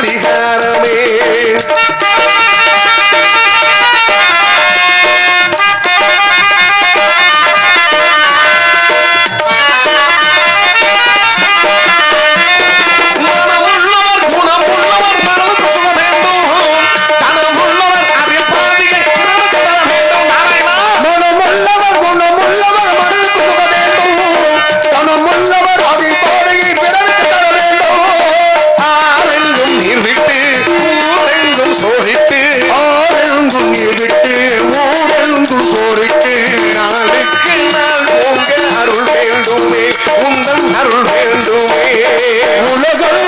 செய்யும் அதிகாரமே சோரிட்டு நாளுக்கு நாள் உங்க அருள் வேண்டுமே உங்கள் அருள் வேண்டுமே. உலகங்கள்.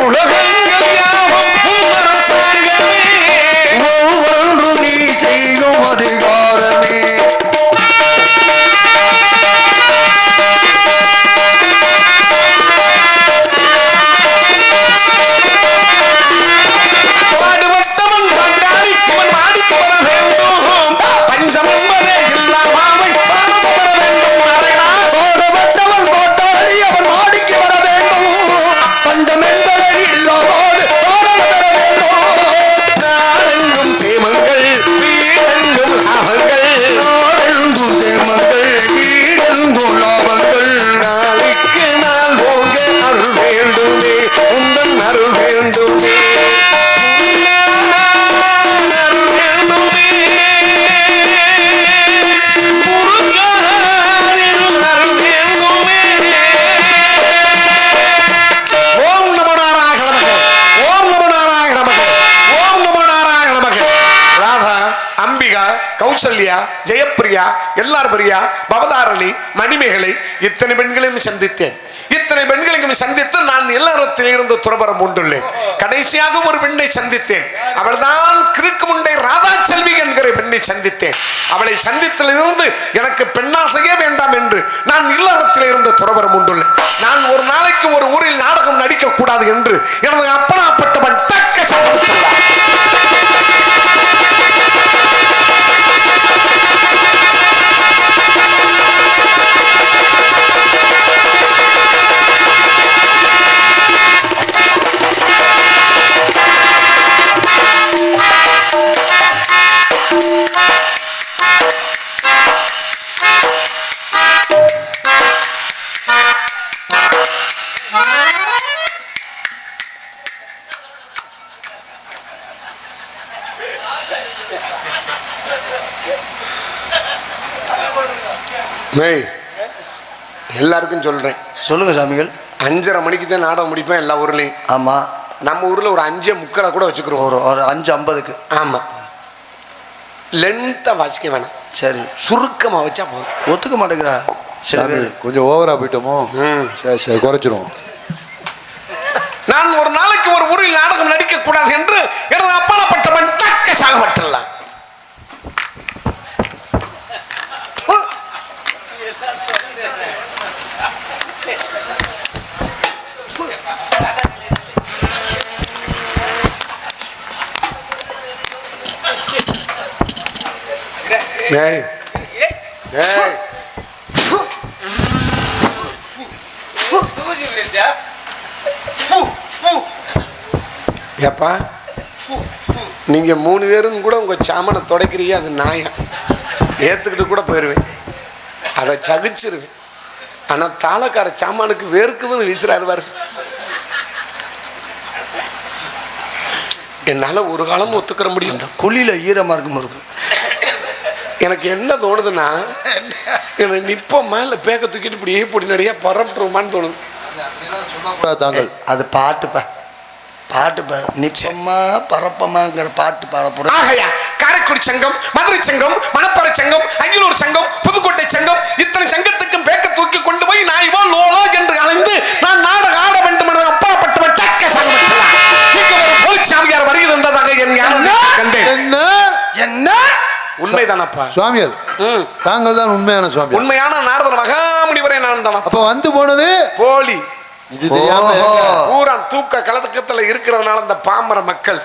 உலகங்கள் ஒவ்வொன்று நீ செய்யும் அதிகாரமே. உந்தன் கௌசல்யா ஜெயப்பிரியா எல்லார் பிரியா பவதாரணி மணிமேகலை இத்தனை பெண்களையும் சந்தித்தேன். இத்தனை பெண்களையும் சந்தித்து நான் எல்லாரத்தில் இருந்து துறவரம் உண்டுள்ளேன். கடைசியாக ஒரு பெண்ணை சந்தித்தேன். அவள்தான் கிறுக்கு முண்டை ராதா செல்வி என்கிற பெண்ணை சந்தித்தேன். அவளை சந்தித்திலிருந்து எனக்கு பெண்ணாசையே வேண்டாம் என்று நான் இல்லறத்தில் இருந்து துறவரம் உண்டுள்ளேன். நான் ஒரு நாளைக்கு ஒரு ஊரில் நாடகம் நடிக்க கூடாது என்று எனது அப்பனாப்பட்டவன் தக்க சபதம் ஏய் எல்லாருக்கும் சொல்றேன். சொல்லுங்க சாமிகள். அஞ்சரை மணிக்கு தான் நாடகம் முடிப்பேன் எல்லா ஊர்லயும். ஆமா. நம்ம ஊர்ல ஒரு அஞ்சே முக்களை கூட வச்சுக்கிறோம் ஒரு ஒரு அஞ்சு ஐம்பதுக்கு. ஆமா. லென்த்தா வாசிக்க வேணாம். சரி. சுருக்கமா வச்சா போதும். ஒத்துக்க மாட்டேங்கிறா. சில பேர் கொஞ்சம் ஓவரா போயிட்டோமோ? ம். சரி சரி குறைச்சிரும் நான் ஒரு நாளைக்கு ஒரு ஊரில் நாடகம் நடிக்க கூடாது என்று எனது அப்பாலப்பட்டவன் தக்க சாகப்பட்டுள்ளான் ஏய். ஏய். ஏப்பா நீங்க மூணு பேரும் கூட உங்க சாமனை துடைக்கிறீங்க அது நாயம் ஏத்துக்கிட்டு கூட போயிடுவேன் அதை சகிச்சிருவேன். ஆனா தாளக்கார சாமானுக்கு வேர்க்குதுன்னு வீசுறாரு பாரு. என்னால ஒரு காலம் ஒத்துக்கிற முடியும் குழியில ஈரமா இருக்கும் இருக்கு. எனக்கு என்ன தோணுதுன்னா எனக்கு நிப்ப மேல பேக்க தூக்கிட்டு இப்படியே பொடி நடிகா பரப்பிட்டுருமான்னு தோணுது. தாங்கள். அது பாட்டுப்பா பாட்டு நிச்சயமா பரப்பமாங்கிற பாட்டு பாட போறேன் ஆகையா காரைக்குடி சங்கம் மதுரை சங்கம் மணப்பாறை சங்கம் அகிலூர் சங்கம் புதுக்கோட்டை சங்கம் இத்தனை சங்கத்துக்கும் பேக்க தூக்கி கொண்டு போய் நான் இவோ லோலோ என்று அலைந்து நான் நாடக ஆட வேண்டும் என்ற அப்பாற்பட்டவன் டக்க சங்கமத்தலாம் இங்கு ஒரு போலிச்சாமியார் வருகிறதாக என் ஞானம் கண்டேன். என்ன? என்ன? உண்மைதானப்பா. சுவாமிகள் ம். தாங்கள் தான் உண்மையான சுவாமி உண்மையான நாரதர் மகாமுனிவரே நான் தான். அப்ப வந்து போனது? போலி. இது தெரியாம? பூரா தூக்க கலக்கத்துல இருக்கிறதுனால இந்த பாமர மக்கள்.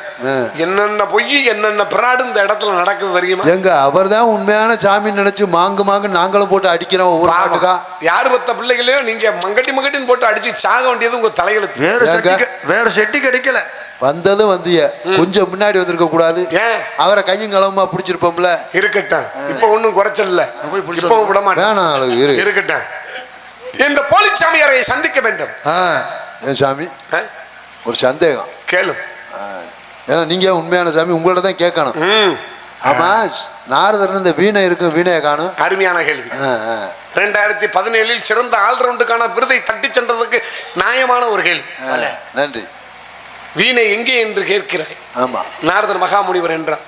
என்னென்ன பொய் என்னென்ன பிராடு இந்த இடத்துல நடக்குது தெரியுமா? எங்க அவர் தான் உண்மையான சாமி நினைச்சு மாங்கு மாங்கு நாங்களும் போட்டு அடிக்கிறோம் ஒவ்வொரு பாவம். நாட்டுக்கா? யாரு பத்த பிள்ளைகளையும் நீங்க மங்கட்டி மங்கட்டின்னு போட்டு அடிச்சு சாக வேண்டியது உங்க தலையெழுத்து. வேற வேற செட்டி கிடைக்கல. வந்ததும் வந்திய. கொஞ்சம் முன்னாடி வந்திருக்க கூடாது. ஏன்? அவரை கையும் களவுமா பிடிச்சிருப்போம்ல? இருக்கட்டும். இப்ப ஒண்ணும் குறைச்சல் இல்ல போய் பிடிச்சு இப்ப விட மாட்டேன் இருக்கட்டும். இந்த போலிச்சாமியாரை சந்திக்க வேண்டும். ஏன் சாமி? ஒரு சந்தேகம். கேளு ஏன்னா நீங்க உண்மையான சாமி உங்கள்ட்ட தான் கேட்கணும். ஆமா நாரதர் இந்த வீணை இருக்கும் வீணையை காணும். அருமையான கேள்வி. ரெண்டாயிரத்தி பதினேழில் சிறந்த ஆல்ரவுண்டுக்கான விருதை தட்டி சென்றதுக்கு நியாயமான ஒரு கேள்வி. நன்றி. வீணை எங்கே என்று கேட்கிறாய்? ஆமா. நாரதர் மகாமுனிவர் என்றார்.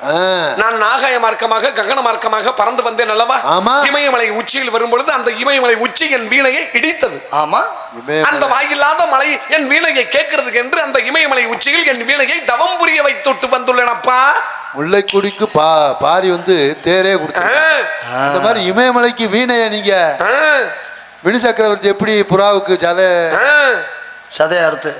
நான் நாகாய மார்க்கமாக ககன மார்க்கமாக பறந்து வந்தேன் அல்லவா? ஆமா. இமயமலை உச்சியில் வரும் பொழுது அந்த இமயமலை உச்சி என் வீணையை இடித்தது. ஆமா. அந்த வாயில்லாத மலை என் வீணையை கேட்கறதுக்கு என்று அந்த இமயமலை உச்சியில் என் வீணையை தவம் புரிய வைத்துட்டு வந்துள்ளேன். அப்பா. முல்லைக்குடிக்கு பா பாரி வந்து தேரே கொடுத்து ஆ, அந்த மாதிரி இமயமலைக்கு வீணைய நீங்க வினு சக்கரவர்த்தி எப்படி புறாவுக்கு ஜத சதைய அறுத்து.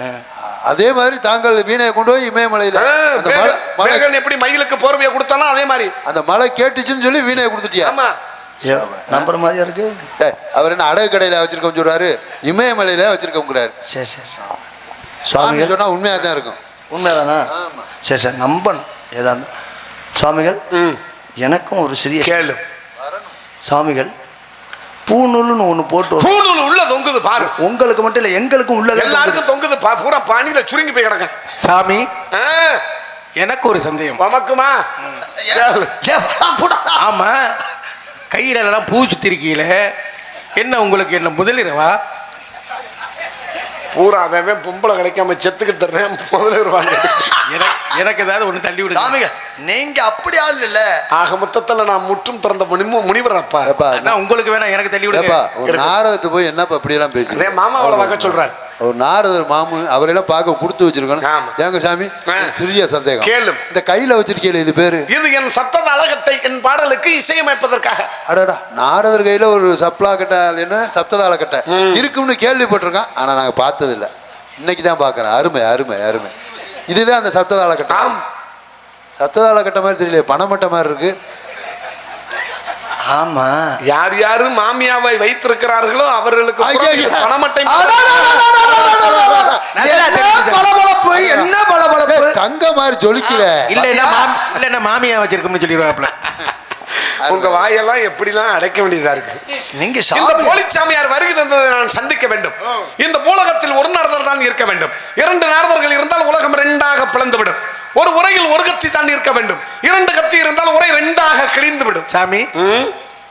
அதே மாதிரி தாங்கள் வீணையை கொண்டு போய் இமயமலையில அந்த மலை மலை எப்படி மயிலுக்கு போர்வையை கொடுத்தானோ அதே மாதிரி. அந்த மலை கேட்டுச்சுன்னு சொல்லி வீணையை கொடுத்துட்டியா? ஆமா. நம்புற மாதிரியா இருக்கு? அவர் என்ன அடகு கடையில வச்சிருக்கோம் சொல்றாரு. இமயமலையில வச்சிருக்கோங்கிறாரு சரி சரி சரி. சாமி சுவாமிகள் சொன்னா உண்மையா தான் இருக்கும். உண்மைதானா? ஆமா. சரி சரி நம்பணும். ஏதா. சுவாமிகள் ம். எனக்கும் ஒரு சிறிய கேளு. சுவாமிகள் பூநூல்னு ஒன்று போட்டு. பூணூல் உள்ள தொங்குது பாரு. உங்களுக்கு மட்டும் இல்லை எங்களுக்கும் உள்ளதே. எல்லாருக்கும் தொங்குது. பா- பூரா பானியில சுருங்கி போய் கிடக்க. சாமி ஆ, எனக்கு ஒரு சந்தேகம். உமக்குமா? ஆமா கையில எல்லாம் பூ சுத்திருக்கீல. என்ன உங்களுக்கு என்ன முதலிரவா? பூரா அவன் பொம்பளை கிடைக்காம செத்துக்கிட்டு தர்றேன் முதல்ல வருவாங்க எனக்கு எனக்கு ஏதாவது ஒன்று தள்ளி விடுங்க. சாமிகள் நீங்க அப்படி ஆள் இல்ல. ஆக மொத்தத்துல நான் முற்றும் திறந்த முனிமு முனிவர் அப்பா அதான் உங்களுக்கு வேணாம் எனக்கு தள்ளி ஒரு நாரதத்தை போய் என்னப்பா இப்படி எல்லாம் பேசி அதே மாமாவோட வகை சொல்றாரு. ஒரு நாரதர் மாமு அவரெல்லாம் பார்க்க கொடுத்து வச்சிருக்கணும். ஏங்க சாமி ஆ. சிறிய சந்தேகம். கேளு. இந்த கையில வச்சிருக்கீல இது பேரு? இது என் சப்தத அழகத்தை என் பாடலுக்கு இசையமைப்பதற்காக. அடடா நாரதர் கையில ஒரு சப்ளா கட்டை அது என்ன? சப்ததாள கட்டை இருக்கும்னு கேள்விப்பட்டிருக்கோம் ஆனா நாங்க பார்த்தது இல்ல இன்னைக்கு தான் பார்க்கறேன். அருமை அருமை அருமை. இதுதான் அந்த சப்ததாள கட்டை ஆம். சப்ததாள கட்டை மாதிரி தெரியல பணமட்டை மாதிரி இருக்கு ஆமா யார் யாரு மாமியாவை வைத்திருக்கிறார்களோ அவர்களுக்கு. பணமட்டை என்ன. பளபளப்பு தங்க மாதிரி ஜொலிக்கல இல்லைன்னா மாமி இல்லைன்னா மாமியா வச்சிருக்கோம்னு சொல்லிடுவாப்ல உங்க வாயெல்லாம் எப்படிலாம் அடைக்க வேண்டியதா இருக்கு? நீங்க இந்த சாமி போலிச்சாமியார் வருகை நான் சந்திக்க வேண்டும். இந்த உலகத்தில் ஒரு நாரதர் தான் இருக்க வேண்டும். இரண்டு நாரதர்கள் இருந்தால் உலகம் ரெண்டாக பிளந்துவிடும். ஒரு உரையில் ஒரு கத்தி தான் இருக்க வேண்டும். இரண்டு கத்தி இருந்தால் உரை ரெண்டாக கிழிந்து விடும் சாமி?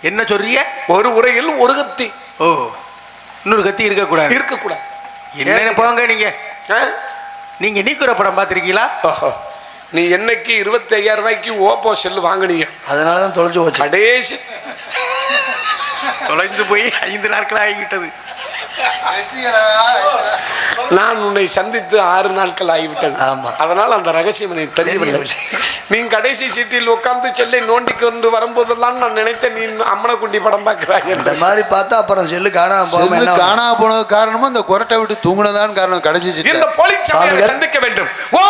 என்ன சொல்றீங்க? ஒரு உரையில் ஒரு கத்தி. ஓ இன்னொரு கத்தி இருக்கக்கூடாது. இருக்கக்கூடாது. என்னன்னு போங்க நீங்க? நீங்க நீக்குற படம் பார்த்திருக்கீங்களா. நீ என்னைக்கு இருபத்தி ஐயாயிரம் ரூபாய்க்கு ஓப்போ செல்லு வாங்குனீங்க? அதனாலதான் தொலைஞ்சு போச்சு. கடைசி. தொலைந்து போய் ஐந்து நாட்கள் ஆகிவிட்டது. நான் உன்னை சந்தித்து ஆறு நாட்கள் ஆகிவிட்டது. ஆமா. அதனால் அந்த ரகசியம் எனக்கு தெரியவில்லை. நீ கடைசி சீட்டில் உட்கார்ந்து செல்லை நோண்டி கொண்டு வரும்போதெல்லாம் நான் நினைத்தேன் நீ அம்மனக்குண்டி படம் பார்க்கிறாய் இந்த மாதிரி பார்த்தா அப்புறம் செல்லு காணாம போகாம செல்லு என்ன காணா போனது காரணமா இந்த கொரட்டை விட்டு தூங்குனதான் காரணம் கடைசி இந்த சாமிகள். சந்திக்க வேண்டும். ஓம்